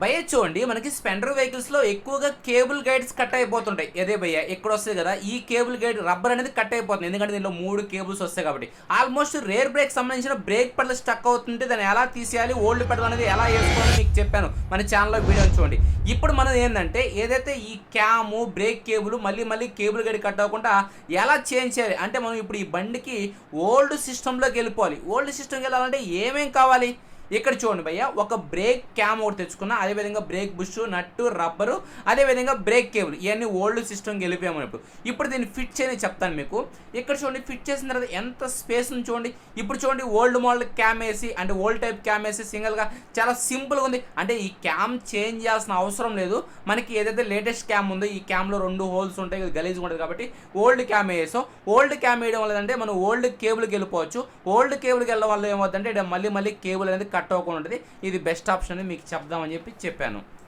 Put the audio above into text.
భయ్య చూడండి మనకి స్పెండర్ వెహికల్స్లో ఎక్కువగా కేబుల్ గైడ్స్ కట్ అయిపోతుంటాయి. అదే భయ్య ఎక్కడ వస్తుంది కదా ఈ కేబుల్ గైడ్ రబ్బర్ అనేది కట్ అయిపోతుంది. ఎందుకంటే దీనిలో మూడు కేబుల్స్ వస్తాయి కాబట్టి. ఆల్మోస్ట్ రేర్ బ్రేక్ సంబంధించిన బ్రేక్ పెడల్ స్టక్ అవుతుంటే దాన్ని ఎలా తీసేయాలి ఓల్డ్ పెడల్ అనేది ఎలా వేసుకోవాలని మీకు చెప్పాను. మన ఛానల్లో వీడియో చూడండి. ఇప్పుడు మనం ఏంటంటే ఏదైతే ఈ క్యాము బ్రేక్ కేబుల్ మళ్ళీ మళ్ళీ కేబుల్ గైడ్ కట్ అవ్వకుండా ఎలా చేంజ్ చేయాలి? అంటే మనం ఇప్పుడు ఈ బండికి ఓల్డ్ సిస్టంలోకి వెళ్ళిపోవాలి. ఓల్డ్ సిస్టమ్కి వెళ్ళాలంటే ఏమేం కావాలి? ఇక్కడ చూడండి భయ్య ఒక బ్రేక్ క్యామ్ ఒకటి తెచ్చుకున్నా అదేవిధంగా బ్రేక్ బుష్ నట్టు రబ్బరు అదేవిధంగా బ్రేక్ కేబుల్ ఇవన్నీ ఓల్డ్ సిస్టమ్కి వెళ్ళిపోయాము ఇప్పుడు. ఇప్పుడు దీన్ని ఫిట్ చేయని చెప్తాను మీకు. ఇక్కడ చూడండి ఫిట్ చేసిన తర్వాత ఎంత స్పేస్ ఉంది చూడండి. ఇప్పుడు చూడండి ఓల్డ్ మోడల్ క్యామ్ వేసి అంటే ఓల్డ్ టైప్ క్యామ్ వేసి సింగిల్గా చాలా సింపుల్గా ఉంది. అంటే ఈ క్యామ్ చేంజ్ చేయాల్సిన అవసరం లేదు. మనకి ఏదైతే లేటెస్ట్ క్యామ్ ఉందో ఈ క్యామ్లో రెండు హోల్స్ ఉంటాయి గలీజ్గా ఉంటుంది కాబట్టి ఓల్డ్ క్యామ్ వేసాం. ఓల్డ్ క్యామ్ వేయడం వల్ల అంటే మనం ఓల్డ్ కేబుల్కి వెళ్ళిపోవచ్చు. ఓల్డ్ కేబుల్కి వెళ్ళడం వల్ల ఏమవుతుందంటే మళ్ళీ మళ్ళీ కేబుల్ అనేది కట్ అవ్వకుండా ఉంటుంది. ఇది బెస్ట్ ఆప్షన్ అని మీకు చెప్దామని చెప్పి చెప్పాను.